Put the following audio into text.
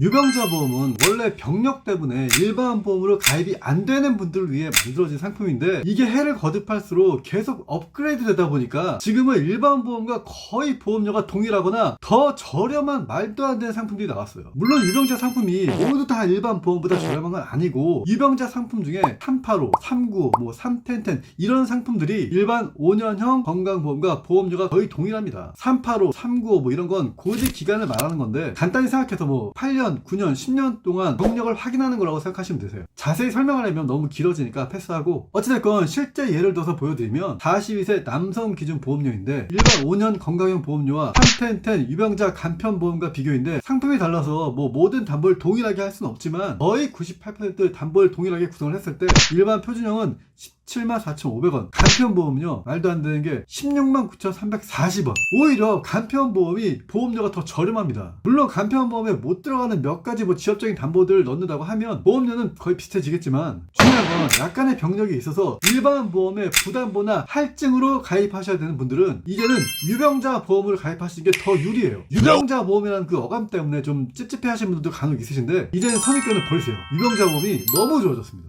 유병자 보험은 원래 병력 때문에 일반 보험으로 가입이 안 되는 분들을 위해 만들어진 상품인데 이게 해를 거듭할수록 계속 업그레이드 되다 보니까 지금은 일반 보험과 거의 보험료가 동일하거나 더 저렴한 말도 안 되는 상품들이 나왔어요. 물론 유병자 상품이 모두 다 일반 보험보다 저렴한 건 아니고 유병자 상품 중에 385, 39, 뭐 310, 이런 상품들이 일반 5년형 건강보험과 보험료가 거의 동일합니다. 385, 395 뭐 이런 건 고지 기간을 말하는 건데 간단히 생각해서 뭐 8년, 9년, 10년 동안 병력을 확인하는 거라고 생각하시면 되세요. 자세히 설명하려면 너무 길어지니까 패스하고 어찌됐건 실제 예를 들어서 보여드리면 42세 남성 기준 보험료인데 일반 5년 건강형 보험료와 310, 유병자 간편보험과 비교인데 상품이 달라서 뭐 모든 담보를 동일하게 할 수는 없지만 거의 98% 담보를 동일하게 구성을 했을 때 일반 표준형은 17만 4,500원. 간편보험료 말도 안 되는 게 16만 9,340원. 오히려 간편보험이 보험료가 더 저렴합니다. 물론 간편보험에 못 들어가는 몇 가지 뭐 지역적인 담보들을 넣는다고 하면 보험료는 거의 비슷해지겠지만 중요한 건 약간의 병력이 있어서 일반 보험에 부담보나 할증으로 가입하셔야 되는 분들은 이제는 유병자 보험을 가입하시는 게 더 유리해요. 유병자 보험이라는 그 어감 때문에 좀 찝찝해 하시는 분들도 간혹 있으신데 이제는 선입견을 버리세요. 유병자 보험이 너무 좋아졌습니다